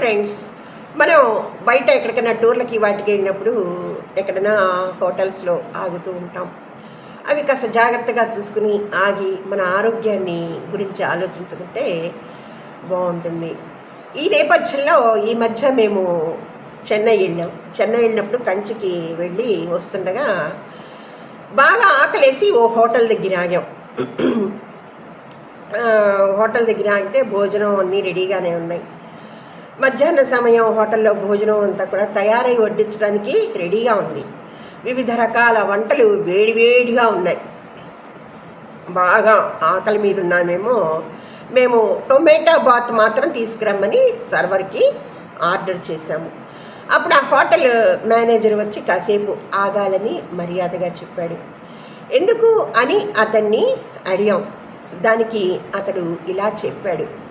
Friends మనం బయట ఎక్కడికైనా టూర్లకి వాటికి వెళ్ళినప్పుడు ఎక్కడైనా హోటల్స్లో ఆగుతూ ఉంటాం. అవి కాస్త జాగ్రత్తగా చూసుకుని ఆగి మన ఆరోగ్యాన్ని గురించి ఆలోచించుకుంటే బాగుంటుంది. ఈ నేపథ్యంలో ఈ మధ్య మేము చెన్నై వెళ్ళాం. చెన్నై వెళ్ళినప్పుడు కంచికి వెళ్ళి వస్తుండగా బాగా ఆకలేసి ఓ హోటల్ దగ్గర ఆగాం. హోటల్ దగ్గర ఆగితే భోజనం అన్నీ రెడీగానే ఉన్నాయి. మధ్యాహ్న సమయం హోటల్లో భోజనం అంతా కూడా తయారై వడ్డించడానికి రెడీగా ఉంది. వివిధ రకాల వంటలు వేడివేడిగా ఉన్నాయి. బాగా ఆకలి మీద ఉన్నామేమో. మేము టొమాటో బాత్ మాత్రం తీసుకురమ్మని సర్వర్కి ఆర్డర్ చేశాము. అప్పుడు ఆ హోటల్ మేనేజర్ వచ్చి కాసేపు ఆగాలని మర్యాదగా చెప్పాడు. ఎందుకు? అని అతన్ని అడిగాం. దానికి అతడు ఇలా చెప్పాడు.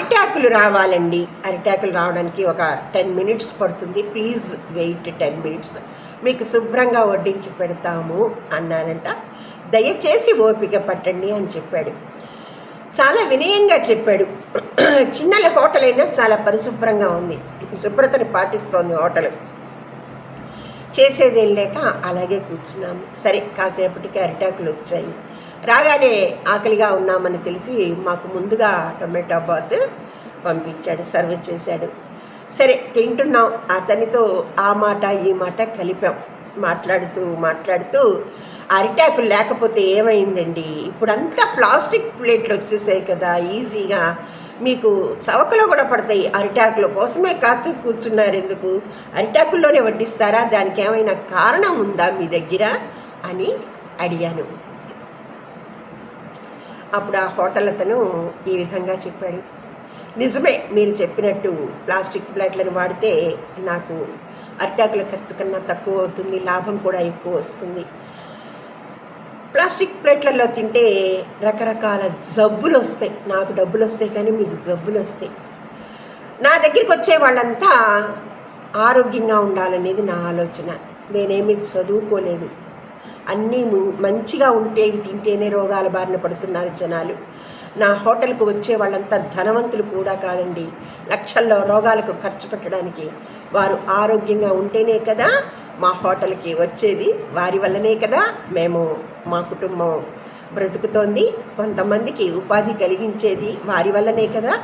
అరిటాకులు రావాలండి. అరిటాకులు రావడానికి ఒక టెన్ మినిట్స్ పడుతుంది. Please wait ten minutes. మీకు శుభ్రంగా వడ్డించి పెడతాము అన్నానంట. దయచేసి ఓపిక పట్టండి అని చెప్పాడు. చాలా వినయంగా చెప్పాడు. చిన్నల హోటల్ అయినా చాలా పరిశుభ్రంగా ఉంది. శుభ్రతని పాటిస్తోంది హోటల్. చేసేదేం లేక అలాగే కూర్చున్నాము. సరే కాసేపటికి అరిటాకులు వచ్చాయి. రాగానే ఆకలిగా ఉన్నామని తెలిసి మాకు ముందుగా టొమాటో బాత్ పంపించాడు సర్వ్ చేశాడు. సరే తింటున్నాం. అతనితో ఆ మాట ఈ మాట కలిపాం. మాట్లాడుతూ మాట్లాడుతూ అరిటాకులు లేకపోతే ఏమైందండి? ఇప్పుడంతా ప్లాస్టిక్ ప్లేట్లు వచ్చేసాయి కదా ఈజీగా. మీకు చవకలో కూడా పడతాయి అరిటాకుల. కోసమే కాచు కూర్చున్నారు ఎందుకు? అరిటాకుల్లోనే వడ్డిస్తారా? దానికి ఏమైనా కారణం ఉందా మీ దగ్గర? అని అడిగాను. అప్పుడు ఆ హోటల్ అతను ఈ విధంగా చెప్పాడు. నిజమే మీరు చెప్పినట్టు ప్లాస్టిక్ ప్లేట్లను వాడితే నాకు అరిటాకుల ఖర్చు కన్నా తక్కువ అవుతుంది లాభం కూడా ఎక్కువ వస్తుంది. ప్లాస్టిక్ ప్లేట్లలో తింటే రకరకాల జబ్బులు వస్తాయి నాకు డబ్బులు వస్తాయి కానీ మీకు జబ్బులు వస్తాయి నా దగ్గరికి వచ్చే వాళ్ళంతా ఆరోగ్యంగా ఉండాలనేది నా ఆలోచన. నేనేమి చదువుకోలేదు. అన్నీ మంచిగా ఉంటేవి తింటేనే రోగాల బారిన పడుతున్నారు జనాలు. నా హోటల్కు వచ్చే వాళ్ళంతా ధనవంతులు కూడా కాదండి. లక్షల్లో రోగాలకు ఖర్చు పెట్టడానికి వారు ఆరోగ్యంగా ఉంటేనే కదా మా హోటల్కి వచ్చేది. వారి వల్లనే కదా మేము మా కుటుంబం బ్రతుకుతోంది. కొంతమందికి ఉపాధి కలిగించేది వారి వల్లనే కదా.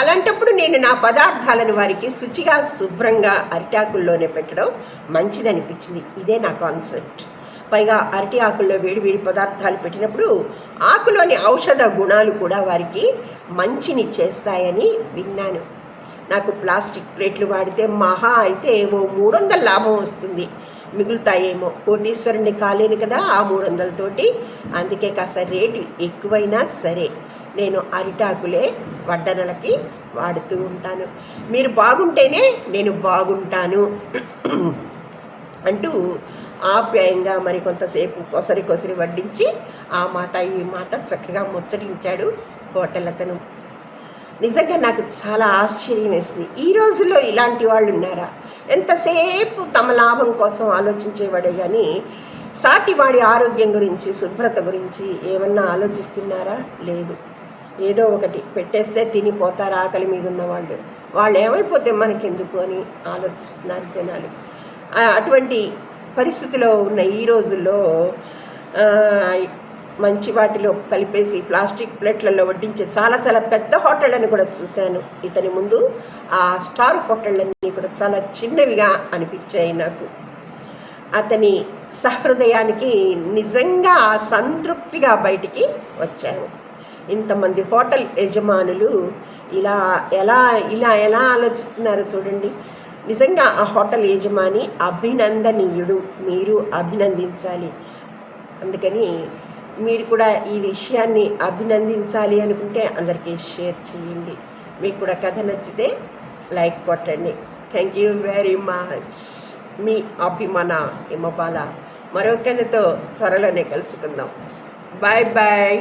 అలాంటప్పుడు నేను నా పదార్థాలను వారికి శుచిగా శుభ్రంగా అరిటాకుల్లోనే పెట్టడం మంచిదనిపించింది. ఇదే నా కాన్సెప్ట్. పైగా అరటి ఆకుల్లో వేడి వేడి పదార్థాలు పెట్టినప్పుడు ఆకులోని ఔషధ గుణాలు కూడా వారికి మంచిని చేస్తాయని విన్నాను. నాకు ప్లాస్టిక్ ప్లేట్లు వాడితే మహా అయితే ఓ మూడు వందల లాభం వస్తుంది. మిగులుతాయేమో. కోటీశ్వరుని కాలేను కదా ఆ మూడు వందలతోటి అందుకే కాస్త రేటు ఎక్కువైనా సరే నేను అరిటాకులే వడ్డనలకి వాడుతూ ఉంటాను. మీరు బాగుంటేనే నేను బాగుంటాను. అంటూ ఆప్యాయంగా మరి కొంతసేపు కొసరి కొసరి వడ్డించి ఆ మాట ఈ మాట చక్కగా ముచ్చటించాడు హోటల్ అతను నిజంగా నాకు చాలా ఆశ్చర్యం వేసింది. ఈ రోజుల్లో ఇలాంటి వాళ్ళు ఉన్నారా? ఎంతసేపు తమ లాభం కోసం ఆలోచించేవాడే కానీ సాటివాడి ఆరోగ్యం గురించి శుభ్రత గురించి ఏమన్నా ఆలోచిస్తున్నారా? లేదు. ఏదో ఒకటి పెట్టేస్తే తినిపోతారు ఆకలి మీద ఉన్నవాళ్ళు. వాళ్ళు వాళ్ళు ఏమైపోతే మనకెందుకు అని ఆలోచిస్తున్నారు జనాలు. అటువంటి పరిస్థితిలో ఉన్న ఈ రోజుల్లో మంచి వాటిలో కలిపేసి ప్లాస్టిక్ ప్లేట్లలో వడ్డించే చాలా చాలా పెద్ద హోటళ్ళని కూడా చూశాను. ఇతని ముందు ఆ స్టార్ హోటళ్ళన్నీ కూడా చాలా చిన్నవిగా అనిపించాయి నాకు. అతని సహృదయానికి నిజంగా సంతృప్తిగా బయటికి వచ్చాను. ఇంతమంది హోటల్ యజమానులు ఇలా ఎలా ఇలా ఎలా ఆలోచిస్తున్నారో చూడండి. నిజంగా ఆ హోటల్ యజమాని అభినందనీయుడు. మీరు అభినందించాలి. అందుకని మీరు కూడా ఈ విషయాన్ని అభినందించాలి అనుకుంటే అందరికీ షేర్ చేయండి. మీకు కూడా కథ నచ్చితే లైక్ కొట్టండి. థ్యాంక్ యూ వెరీ మచ్ మీ అభిమాన హిమపాల. మరో కథతో త్వరలోనే కలుసుకుందాం. Bye bye